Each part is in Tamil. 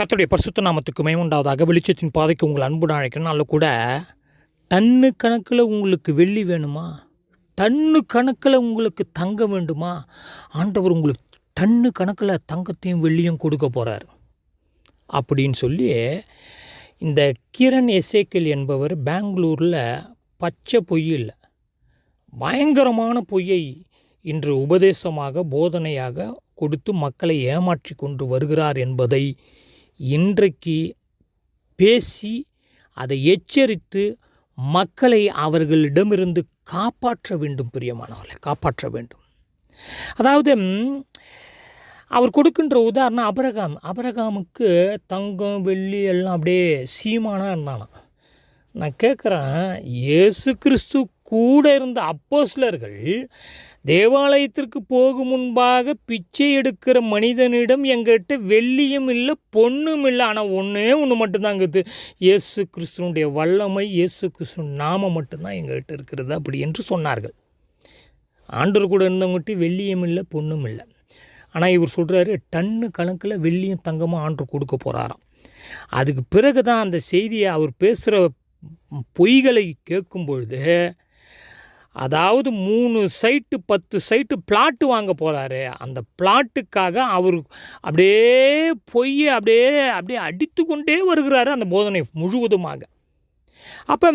கர்த்தருடைய பரிசுத்த நாமத்துக்கு மேமுண்டாவதாக வெளிச்சத்தின் பாதைக்கு உங்கள் அன்புடன் அழைக்கிறனால கூட டன்னு கணக்கில் உங்களுக்கு வெள்ளி வேணுமா? டன்னு கணக்கில் உங்களுக்கு தங்க வேண்டுமா? ஆண்டவர் உங்களுக்கு டன்னு கணக்கில் தங்கத்தையும் வெள்ளியும் கொடுக்க போகிறார் அப்படின்னு சொல்லி இந்த கிரண் எசேக்கல் என்பவர் பெங்களூரில் பச்சை பொய் இல்லை. பயங்கரமான பொய்யை இன்று உபதேசமாக போதனையாக கொடுத்து மக்களை ஏமாற்றி கொண்டு வருகிறார் என்பதை இன்றைக்கு பேசி அதை எச்சரித்து மக்களை அவர்களிடமிருந்து காப்பாற்ற வேண்டும் பிரியமானவர்களை காப்பாற்ற வேண்டும். அதாவது அவர் கொடுக்கின்ற உதாரணம் அபரகாம். அபரகாமுக்கு தங்கம் வெள்ளி எல்லாம் அப்படியே சீமானாக இருந்தானாம். நான் கேட்குறேன் இயேசு கிறிஸ்து கூட இருந்த அப்போஸ்லர்கள் தேவாலயத்திற்கு போகும் முன்பாக பிச்சை எடுக்கிற மனிதனிடம் எங்கிட்ட வெள்ளியும் இல்லை பொண்ணும் இல்லை. ஆனால் ஒன்றே ஒன்று மட்டும்தான் இருக்குது இயேசு கிறிஸ்துனுடைய வல்லமை இயேசு கிறிஸ்து நாம மட்டும்தான் எங்கள்கிட்ட இருக்கிறது அப்படி என்று சொன்னார்கள். ஆண்டவர் கூட இருந்தவங்ககிட்ட வெள்ளியும் இல்லை பொண்ணும் இல்லை. ஆனால் இவர் சொல்கிறாரு டன்னு கணக்கில் வெள்ளியும் தங்கமும் ஆண்டர் கொடுக்க போகிறாராம் அதுக்கு பிறகு தான் அந்த செய்தியை அவர் பேசுகிற பொய்களை கேட்கும் பொழுது அதாவது மூணு சைட்டு பத்து சைட்டு பிளாட்டு வாங்க போகிறாரு அந்த பிளாட்டுக்காக அவர் அப்படியே பொய் அப்படியே அப்படியே அடித்து கொண்டே வருகிறாரு அந்த போதனை முழுவதுமாக. அப்போ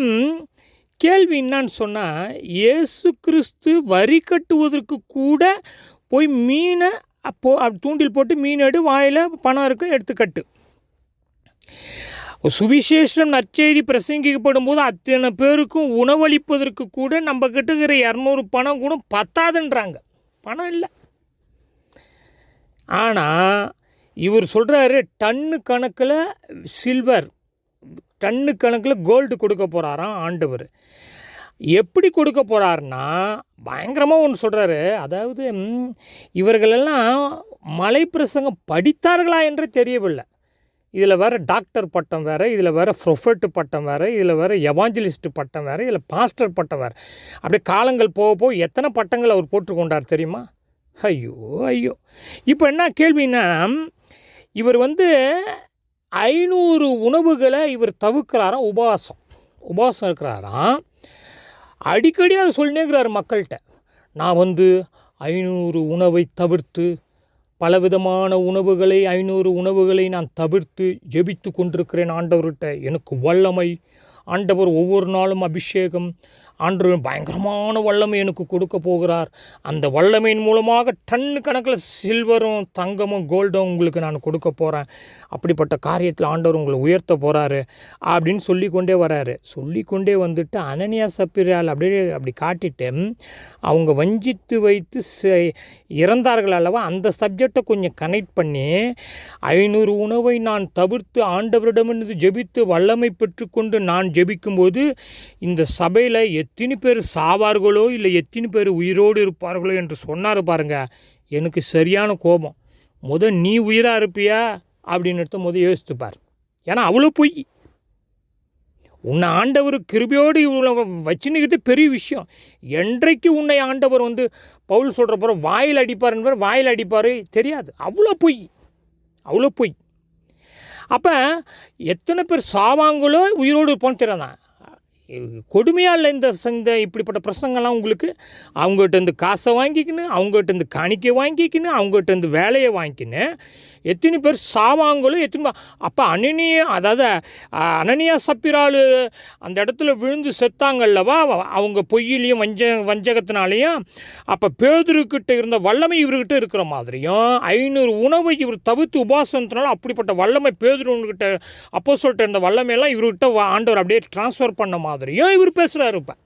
கேள்வி என்னன்னு சொன்னால் இயேசு கிறிஸ்து வரி கட்டுவதற்கு கூட போய் மீனை அப்போ அப்படி தூண்டில் போட்டு மீன் எடு வாயில் பணம் இருக்கும் எடுத்து கட்டு. சுவிசேஷம் நற்செய்தி பிரசங்கிக்கப்படும் போது அத்தனை பேருக்கும் உணவளிப்பதற்கு கூட நம்ம கிட்டக்கிற இரநூறு பணம் கூட பத்தாதுன்றாங்க. பணம் இல்லை. ஆனால் இவர் சொல்கிறாரு டன்னு கணக்கில் சில்வர் டன்னு கணக்கில் கோல்டு கொடுக்க போகிறாராம் ஆண்டவர். எப்படி கொடுக்க போகிறாருன்னா பயங்கரமாக ஒன்று சொல்கிறாரு அதாவது இவர்களெல்லாம் மலை பிரசங்கம் படித்தார்களா என்று தெரியவில்லை. இதில் வேறு டாக்டர் பட்டம் வேறு இதில் வேறு ப்ரொஃபெட் பட்டம் வேறு இதில் வேறு எவாஞ்சலிஸ்ட் பட்டம் வேறு இதில் பாஸ்டர் பட்டம் வேறு. அப்படியே காலங்கள் போக போக எத்தனை பட்டங்கள் அவர் போட்டுக்கொண்டார் தெரியுமா? ஐயோ ஐயோ. இப்போ என்ன கேள்வின்னா இவர் வந்து ஐநூறு உணவுகளை இவர் தவிர்க்கிறாராம் உபவாசம். உபவாசம் இருக்கிறாராம். அடிக்கடி அதை சொல்லினே மக்கள்கிட்ட. நான் வந்து ஐநூறு உணவை தவிர்த்து பலவிதமான உணவுகளை ஐநூறு உணவுகளை நான் தவிர்த்து ஜெபித்து கொண்டிருக்கிறேன் ஆண்டவர்கிட்ட. எனக்கு வல்லமை. ஆண்டவர் ஒவ்வொரு நாளும் அபிஷேகம் ஆண்டு பயங்கரமான வல்லமை எனக்கு கொடுக்க போகிறார். அந்த வல்லமையின் மூலமாக டன்னு கணக்கில் சில்வரும் தங்கமும் கோல்டும் உங்களுக்கு நான் கொடுக்க போகிறேன் அப்படிப்பட்ட காரியத்தில் ஆண்டவர் உங்களை உயர்த்த போகிறாரு அப்படின்னு சொல்லிக்கொண்டே வராரு. சொல்லிக்கொண்டே வந்துட்டு அனனியா சப்பிரால் அப்படியே அப்படி காட்டிட்டு அவங்க வஞ்சித்து வைத்து செ- இறந்தார்கள் அல்லவா? அந்த சப்ஜெக்டை கொஞ்சம் கனெக்ட் பண்ணி ஐநூறு உணவை நான் தவிர்த்து ஆண்டவரிடமிருந்து ஜெபித்து வல்லமை பெற்றுக்கொண்டு நான் ஜெபிக்கும்போது இந்த சபையில் எத்தனை பேர் சாவார்களோ இல்லை எத்தனை பேர் உயிரோடு இருப்பார்களோ என்று சொன்னார் பாருங்க எனக்கு சரியான கோபம். முத நீ உயிராக இருப்பியா? அப்படின்னு முத யோசித்துப்பார் ஏன்னா அவ்வளோ பொய். உன்னை ஆண்டவர் கிருபையோடு இவ்வளோ வச்சுன்னுக்கிறது பெரிய விஷயம். என்றைக்கு உன்னை ஆண்டவர் வந்து பவுல் சொல்கிற போகிற வாயில் அடிப்பார் என்பவர் வாயில் அடிப்பார் தெரியாது. அவ்வளோ பொய். அவ்வளோ பொய். அப்போ எத்தனை பேர் சாவாங்களோ உயிரோடு இருப்பான்னு தெரியாதான் கொடுமையாக இல்லை இந்த இந்த இப்படிப்பட்ட பிரசங்கெல்லாம் உங்களுக்கு அவங்ககிட்ட இருந்து காசை வாங்கிக்கின்னு அவங்ககிட்ட இருந்து காணிக்கை வாங்கிக்கின்னு அவங்ககிட்ட இருந்து வேலையை வாங்கிக்கின்னு எத்தனை பேர் சாவாங்களோ எத்தனை அப்போ அனனிய அதாவது அனனியா சப்பிரால் அந்த இடத்துல விழுந்து செத்தாங்கல்லவா அவங்க பொய்யிலையும் வஞ்ச வஞ்சகத்தினாலையும் அப்போ பேதுருக்கிட்ட இருந்த வல்லமை இவர்கிட்ட இருக்கிற மாதிரியும் ஐநூறு உணவை இவர் தவிர்த்து உபாசனத்தினால அப்படிப்பட்ட வல்லமை பேதுருக்கிட்ட அப்போ சொல்லிட்டு இருந்த வல்லமையெல்லாம் இவர்கிட்ட வா- ஆண்டவர் அப்படியே ட்ரான்ஸ்ஃபர் பண்ண மாதிரியும் இவர் பேசுகிறாரு இப்போ.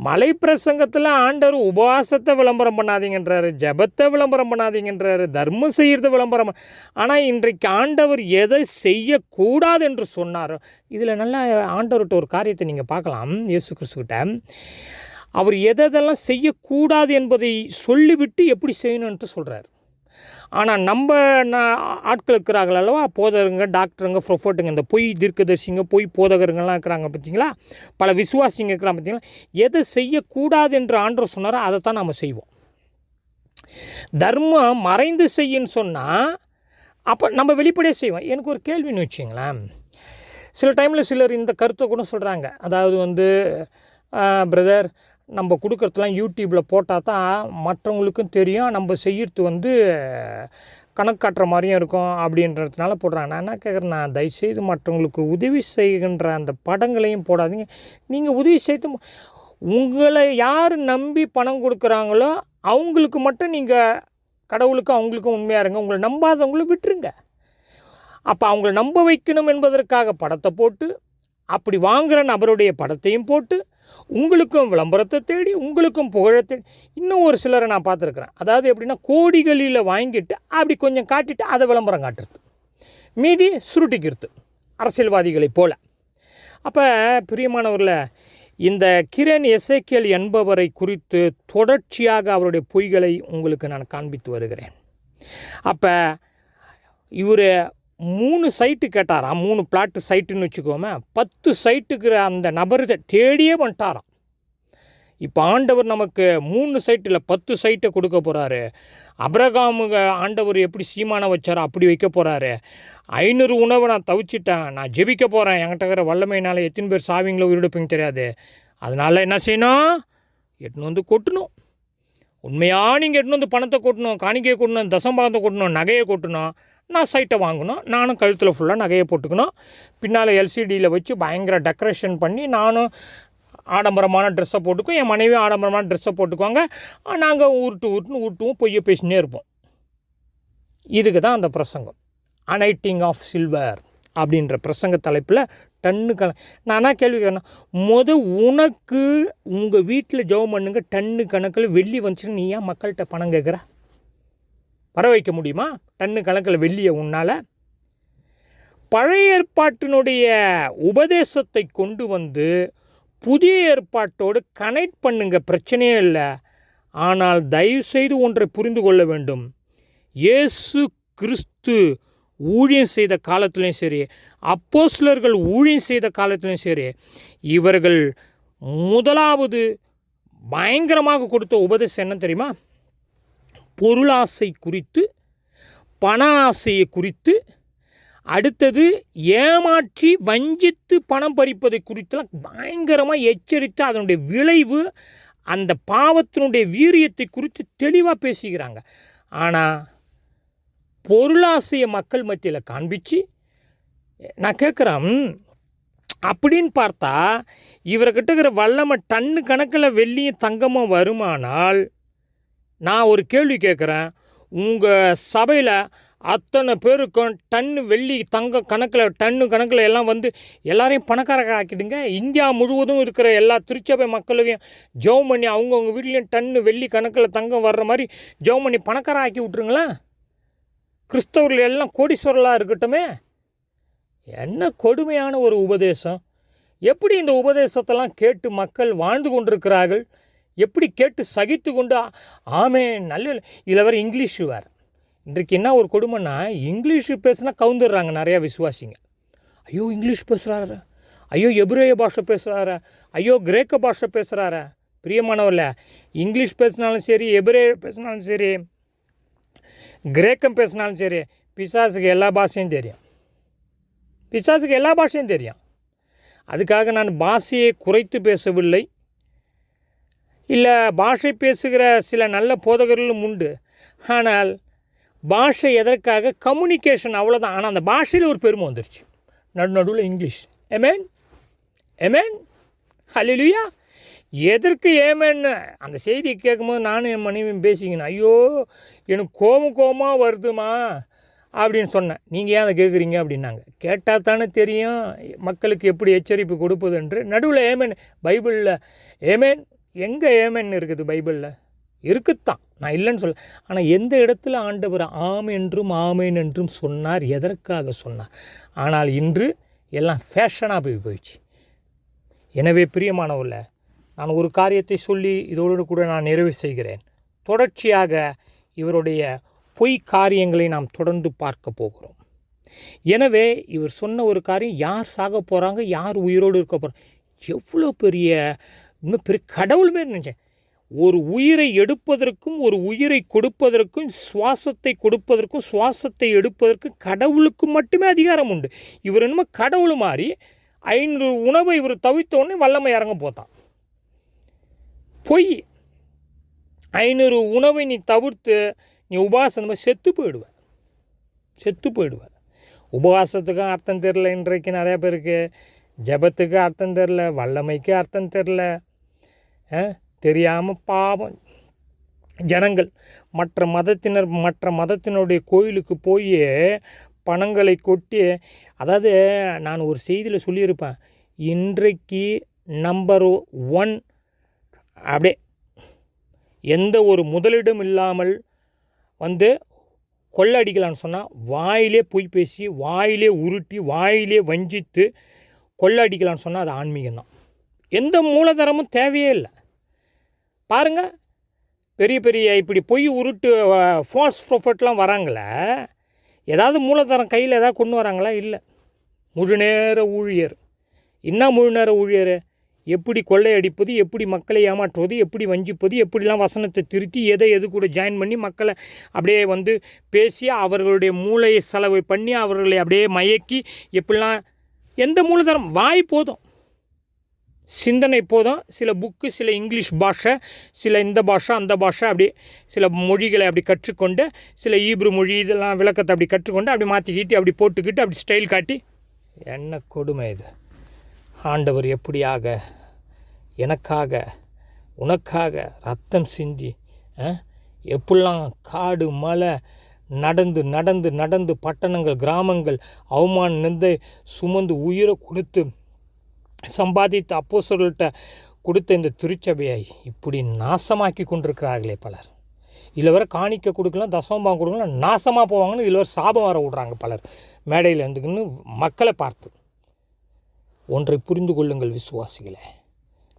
மலை பிரசங்கத்தில் ஆண்டவர் உபவாசத்தை விளம்பரம் பண்ணாதீங்கன்றாரு ஜெபத்தை விளம்பரம் பண்ணாதீங்கன்றாரு தர்மம் செய்கிறத விளம்பரம் ஆனால் இன்றைக்கு ஆண்டவர் எதை செய்யக்கூடாது என்று சொன்னாரோ இதில் நல்லா ஆண்டவர்கிட்ட ஒரு காரியத்தை நீங்கள் பார்க்கலாம் இயேசு கிறிஸ்துக்கிட்ட அவர் எதெல்லாம் செய்யக்கூடாது என்பதை சொல்லிவிட்டு எப்படி செய்யணுன்ட்டு சொல்கிறார் ஆனால் நம்ம ஆட்கள் இருக்கிறார்கள் அல்லவா? போதகருங்க டாக்டருங்க ப்ரொஃபோட்டுங்க இந்த பொய் தீர்க்கதரிசிங்க பொய் போதகருங்கெல்லாம் இருக்கிறாங்க பார்த்தீங்களா? பல விசுவாசிங்க இருக்கிறாங்க பார்த்தீங்களா? எதை செய்யக்கூடாது என்று ஆண்டவர் சொன்னாரோ அதை தான் நம்ம செய்வோம். தர்மம் மறைந்து செய்யுன்னு சொன்னால் அப்போ நம்ம வெளிப்படையாக செய்வோம். எனக்கு ஒரு கேள்வின்னு வச்சுங்களேன். சில டைமில் சிலர் இந்த கருத்தை கூட சொல்கிறாங்க அதாவது வந்து பிரதர் நம்ம கொடுக்குறதுலாம் யூடியூப்பில் போட்டால் தான் மற்றவங்களுக்கும் தெரியும். நம்ம செய்யறது வந்து கணக்கு காட்டுற மாதிரியும் இருக்கும் அப்படின்றதுனால போடுறாங்க. நான் என்ன கேட்குறேன் நான் தயவுசெய்து மற்றவங்களுக்கு உதவி செய்கின்ற அந்த படங்களையும் போடாதீங்க. நீங்கள் உதவி செய்து உங்களை யார் நம்பி பணம் கொடுக்குறாங்களோ அவங்களுக்கு மட்டும் நீங்கள் கடவுளுக்கும் அவங்களுக்கும் உண்மையாக இருங்க. உங்களை நம்பாதவங்களும் விட்டுருங்க. அப்போ அவங்கள நம்ப வைக்கணும் என்பதற்காக படத்தை போட்டு அப்படி வாங்குகிற நபருடைய படத்தையும் போட்டு உங்களுக்கும் விளம்பரத்தை தேடி உங்களுக்கும் புகழை தேடி இன்னும் ஒரு சிலரை நான் பார்த்துருக்குறேன். அதாவது எப்படின்னா கோடிகளில் வாங்கிட்டு அப்படி கொஞ்சம் காட்டிட்டு அதை விளம்பரம் காட்டுறது. மீதி சுருட்டிக்கிறது அரசியல்வாதிகளைப் போல். அப்போ பிரியமானவரில் இந்த கிரண் எஸ்ஐகேல் என்பவரை குறித்து தொடர்ச்சியாக அவருடைய பொய்களை உங்களுக்கு நான் காண்பித்து வருகிறேன். அப்போ இவர் மூணு சைட்டு கேட்டாராம். மூணு பிளாட்டு சைட்டுன்னு வச்சுக்கோமே பத்து சைட்டுக்கிற அந்த நபர்கிட்ட தேடியே வந்துட்டாராம். இப்போ ஆண்டவர் நமக்கு மூணு சைட்டில் பத்து சைட்டை கொடுக்க போகிறாரு அப்ரகாமுக ஆண்டவர் எப்படி சீமானை வச்சாரோ அப்படி வைக்க போகிறாரு ஐநூறு உணவை நான் தவிச்சிட்டேன். நான் ஜெபிக்க போகிறேன் என்கிட்ட இருக்கிற வல்லமையினால் எத்தனை பேர் சாவிங்களோ உயிரிழப்பீங்க தெரியாது. அதனால் என்ன செய்யணும்? எட்டுன்னு வந்து கொட்டணும். உண்மையாக நீங்கள் எட்டுன்னு வந்து பணத்தை கொட்டணும் காணிக்கையை கொட்டணும் தசம்பாகத்தை கொட்டணும் நகையை கொட்டணும். நான் சைட்டை வாங்கணும். நானும் கழுத்தில் ஃபுல்லாக நகையை போட்டுக்கணும். பின்னால் எல்சிடியில் வச்சு பயங்கர டெக்கரேஷன் பண்ணி நானும் ஆடம்பரமான ட்ரெஸ்ஸை போட்டுக்கும் என் மனைவி ஆடம்பரமான ட்ரெஸ்ஸை போட்டுக்குவாங்க. நாங்கள் ஊருட்டு உருட்டுன்னு ஊட்டுவோம் பொய்ய பேசினே இருப்போம். இதுக்கு தான் அந்த பிரசங்கம். அனைட்டிங் ஆஃப் சில்வர் அப்படின்ற பிரசங்க தலைப்பில் டன்னு கண நான் என்ன கேள்வி கேட்கணும் முத உனக்கு உங்கள் வீட்டில் ஜெபம் பண்ணுங்க டன்னு கணக்கில் வெள்ளி வந்துச்சுன்னு நீ ஏன் மக்கள்கிட்ட பணம் கேட்குற? வர வைக்க முடியுமா? டன்னு கணக்கில் வெள்ளியை உன்னால். பழைய ஏற்பாட்டினுடைய உபதேசத்தை கொண்டு வந்து புதிய ஏற்பாட்டோடு கனெக்ட் பண்ணுங்க பிரச்சனையே இல்லை. ஆனால் தயவுசெய்து ஒன்றை புரிந்து கொள்ள வேண்டும். இயேசு கிறிஸ்து ஊழியம் செய்த காலத்துலேயும் சரி அப்போஸ்லர்கள் ஊழியம் செய்த காலத்துலேயும் சரி இவர்கள் முதலாவது பயங்கரமாக கொடுத்த உபதேசம் என்ன தெரியுமா? பொருளாசை குறித்து பண ஆசையை குறித்து அடுத்தது ஏமாற்றி வஞ்சித்து பணம் பறிப்பதை குறித்தெல்லாம் பயங்கரமாக எச்சரித்து அதனுடைய விளைவு அந்த பாவத்தினுடைய வீரியத்தை குறித்து தெளிவாக பேசிக்கிறாங்க ஆனால் பொருளாசையை மக்கள் மத்தியில் காண்பிச்சு நான் கேட்குறேன் அப்படின்னு பார்த்தா இவர்கிட்ட இருக்கிற வல்லமை டன்னு கணக்கில் வெள்ளியும் தங்கமும் வருமானால் நான் ஒரு கேள்வி கேட்குறேன். உங்கள் சபையில் அத்தனை பேருக்கும் டன்னு வெள்ளி தங்க கணக்கில் டன்னு கணக்கில் எல்லாம் வந்து எல்லாரையும் பணக்காரங்க ஆக்கிடுங்க இந்தியா முழுவதும் இருக்கிற எல்லா திருச்சபை மக்களையும் ஜெவம் பண்ணி அவங்கவுங்க வீட்லேயும் டன்னு வெள்ளி கணக்கில் தங்கம் வர்ற மாதிரி ஜெவம் பண்ணி பணக்கார ஆக்கி விட்ருங்களேன் கிறிஸ்தவர்கள் எல்லாம் கோடீஸ்வரலாக இருக்கட்டுமே. என்ன கொடுமையான ஒரு உபதேசம். எப்படி இந்த உபதேசத்தெல்லாம் கேட்டு மக்கள் வாழ்ந்து கொண்டிருக்கிறார்கள்? எப்படி கேட்டு சகித்து கொண்டு ஆமே நல்ல இதில் வேறு இங்கிலீஷு வேறு. இன்றைக்கு என்ன ஒரு கொடுமைன்னா இங்கிலீஷு பேசுனா கவுந்துடுறாங்க நிறையா விசுவாசிங்க. ஐயோ இங்கிலீஷ் பேசுகிறாரு ஐயோ எபிரேய பாஷை பேசுகிறாரு ஐயோ கிரேக்க பாஷை பேசுகிறாரு பிரியமானவர்ல இங்கிலீஷ் பேசினாலும் சரி எபிரே பேசினாலும் சரி கிரேக்கம் பேசினாலும் சரி பிசாசுக்கு எல்லா பாஷையும் தெரியும். பிசாசுக்கு எல்லா பாஷையும் தெரியும். அதுக்காக நான் பாஷையை குறைத்து பேசவில்லை. இல்லை பாஷை பேசுகிற சில நல்ல போதகர்களும் உண்டு. ஆனால் பாஷை எதற்காக கம்யூனிகேஷன் அவ்வளோதான் ஆனால் அந்த பாஷையில் ஒரு பெருமை வந்துருச்சு. நடு நடுவில் இங்கிலீஷ். எமேன் எமேன் ஹலிலுயா எதற்கு ஏமேன்னு அந்த செய்தியை கேட்கும்போது நானும் என் மனைவியும் பேசிக்கணும் ஐயோ எனக்கு கோபம் கோபமாக வருதுமா அப்படின்னு சொன்னேன். நீங்கள் ஏன் அதை கேட்குறீங்க அப்படின்னாங்க. கேட்டால் தானே தெரியும் மக்களுக்கு எப்படி எச்சரிப்பு கொடுப்பது என்று. நடுவில் ஏமேன் பைபிளில் ஏமேன் எங்கே ஏமன் இருக்குது பைபிளில்? இருக்குத்தான். நான் இல்லைன்னு சொல்ல. ஆனால் எந்த இடத்துல ஆண்டவர் ஆம் என்றும் ஆமேன் என்றும் சொன்னார் எதற்காக சொன்னார்? ஆனால் இன்று எல்லாம் ஃபேஷனாக போய் போயிடுச்சு. எனவே பிரியமானவர்கள நான் ஒரு காரியத்தை சொல்லி இதோடு கூட நான் நிறைவு செய்கிறேன். தொடர்ச்சியாக இவருடைய பொய் காரியங்களை நாம் தொடர்ந்து பார்க்க போகிறோம். எனவே இவர் சொன்ன ஒரு காரியம் யார் சாக போகிறாங்க யார் உயிரோடு இருக்க போகிறாங்க எவ்வளோ பெரிய இன்னும் பெரிய கடவுள் மாரி நினச்சேன். ஒரு உயிரை எடுப்பதற்கும் ஒரு உயிரை கொடுப்பதற்கும் சுவாசத்தை கொடுப்பதற்கும் சுவாசத்தை எடுப்பதற்கும் கடவுளுக்கு மட்டுமே அதிகாரம் உண்டு. இவர் என்னமோ கடவுள் மாதிரி ஐநூறு உணவை இவர் தவித்தோடனே வல்லமை இறங்க போத்தான் பொய். ஐநூறு உணவை நீ தவிர்த்து நீ உபவாசம் செத்து போயிடுவ. செத்து போயிடுவ. உபவாசத்துக்கும் அர்த்தம் தெரில இன்றைக்கு நிறையா பேருக்கு. ஜெபத்துக்கு அர்த்தம் தெரில வல்லமைக்கு அர்த்தம் தெரில தெரியாமல் பாவம். ஜனங்கள் மற்ற மதத்தினர் மற்ற மதத்தினுடைய கோயிலுக்கு போய் பணங்களை கொட்டி அதாவது நான் ஒரு செய்தியில் சொல்லியிருப்பேன். இன்றைக்கு நம்பர் ஒன் அப்படியே எந்த ஒரு முதலிடம் இல்லாமல் வந்து கொள்ளடிக்கலான்னு சொன்னால் வாயிலே பொய் பேசி வாயிலே உருட்டி வாயிலே வஞ்சித்து கொள்ளடிக்கலான்னு சொன்னால் அது ஆன்மீகம்தான். எந்த மூலதனமும் தேவையே இல்லை. பாருங்கள் பெரிய பெரிய இப்படி பொய் உருட்டு ஃபால்ஸ் ப்ரொஃபட்லாம் வராங்களே ஏதாவது மூலதனம் கையில் ஏதாவது கொண்டு வராங்களா? இல்லை. முழு நேர ஊழியர். என்ன முழு நேர ஊழியர்? எப்படி கொள்ளையடிப்பது எப்படி மக்களை ஏமாற்றுவது எப்படி வஞ்சிப்பது எப்படிலாம் வசனத்தை திருத்தி எதை எது கூட ஜாயின் பண்ணி மக்களை அப்படியே வந்து பேசி அவர்களுடைய மூளையை செலவு பண்ணி அவர்களை அப்படியே மயக்கி எப்படிலாம் எந்த மூலதனம்? வாய் போதும். சிந்தனை போதும். சில புக்கு சில இங்கிலீஷ் பாஷை சில இந்த பாஷை அந்த பாஷை அப்படி சில மொழிகளை அப்படி கற்றுக்கொண்டு சில ஈப்ரு மொழி இதெல்லாம் விளக்கத்தை அப்படி கற்றுக்கொண்டு அப்படி மாற்றிக்கிட்டு அப்படி போட்டுக்கிட்டு அப்படி ஸ்டைல் காட்டி. என்ன கொடுமை இது? ஆண்டவர் எப்படியாக எனக்காக உனக்காக ரத்தம் சிந்தி எப்படிலாம் காடு மலை நடந்து நடந்து நடந்து பட்டணங்கள் கிராமங்கள் அவமான நிந்தை சுமந்து உயிரை கொடுத்து சம்பாதித்த அப்போசர்கள்ட்ட கொடுத்த இந்த திருச்சபையை இப்படி நாசமாக்கி கொண்டிருக்கிறார்களே பலர். இதில் வர காணிக்க கொடுக்கலாம் தசமபாகம் கொடுக்கலாம் நாசமாக போவாங்கன்னு இதில் வர சாபம் வர விடுறாங்க பலர். மேடையில் இருந்துக்குன்னு மக்களை பார்த்து ஒன்றை புரிந்து கொள்ளுங்கள் விசுவாசிகளை.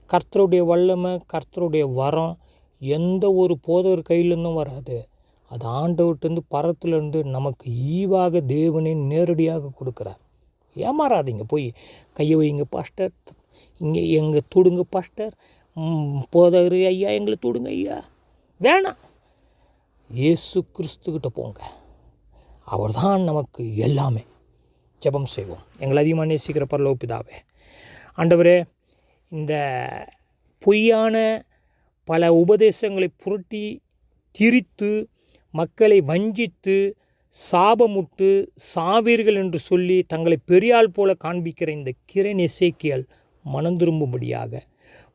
கர்த்தருடைய வல்லமை கர்த்தருடைய வரம் எந்த ஒரு போதவர் கையிலேருந்தும் வராது. அது ஆண்டவர்கிட்டருந்து பரத்துலேருந்து நமக்கு ஈவாக தேவனை நேரடியாக கொடுக்குறார். ஏமாறாதீங்க. போய் கையை வைங்க பாஸ்டர் இங்கே எங்கே தொடுங்க பாஸ்டர் போதகர் ஐயா எங்களை தொடுங்க ஐயா. வேணாம். இயேசு கிறிஸ்துக்கிட்ட போங்க. அவர் தான் நமக்கு எல்லாமே. ஜெபம் செய்வோம். எங்களை அதிகமாக நேசிக்கிற பரலோப்பிதாவே ஆண்டவரே இந்த பொய்யான பல உபதேசங்களை புரட்டி திரித்து மக்களை வஞ்சித்து சாபமுட்டு சாவீர்கள் என்று சொல்லி தங்களை பெரியாள் போல காண்பிக்கிற இந்த கிரண் எசேக்கியல் மனந்திரும்பும்படியாக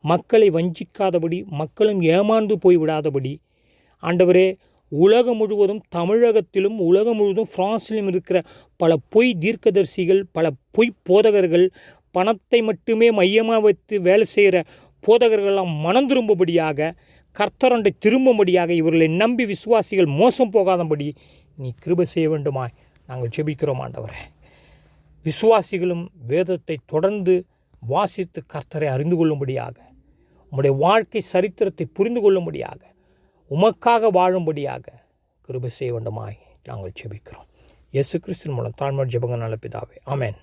மக்களை வஞ்சிக்காதபடி மக்களும் ஏமாந்து போய்விடாதபடி ஆண்டவரே உலகம் முழுவதும் தமிழகத்திலும் உலகம் முழுவதும் ஃப்ரான்ஸ்லையும் இருக்கிற பல பொய் தீர்க்கதரிசிகள் பல பொய் போதகர்கள் பணத்தை மட்டுமே மையமாக வைத்து வேலை செய்கிற போதகர்கள்லாம் மனம் திரும்பும்படியாக கர்த்தரண்டை திரும்பும்படியாக இவர்களை நம்பி விசுவாசிகள் மோசம் போகாதபடி நீ கிருப செய்ய வேண்டுமாய். நாங்கள் ஜெபிக்கிறோம் ஆண்டவரே. விசுவாசிகளும் வேதத்தை தொடர்ந்து வாசித்து கர்த்தரை அறிந்து கொள்ளும்படியாக உம்முடைய வாழ்க்கை சரித்திரத்தை புரிந்து கொள்ளும்படியாக உமக்காக வாழும்படியாக கிருபை செய்ய வேண்டுமாய் நாங்கள் ஜெபிக்கிறோம். இயேசு கிறிஸ்தின் மூலம் தாழ்மர் ஜெபங்க நல்ல பிதாவே. ஆமேன்.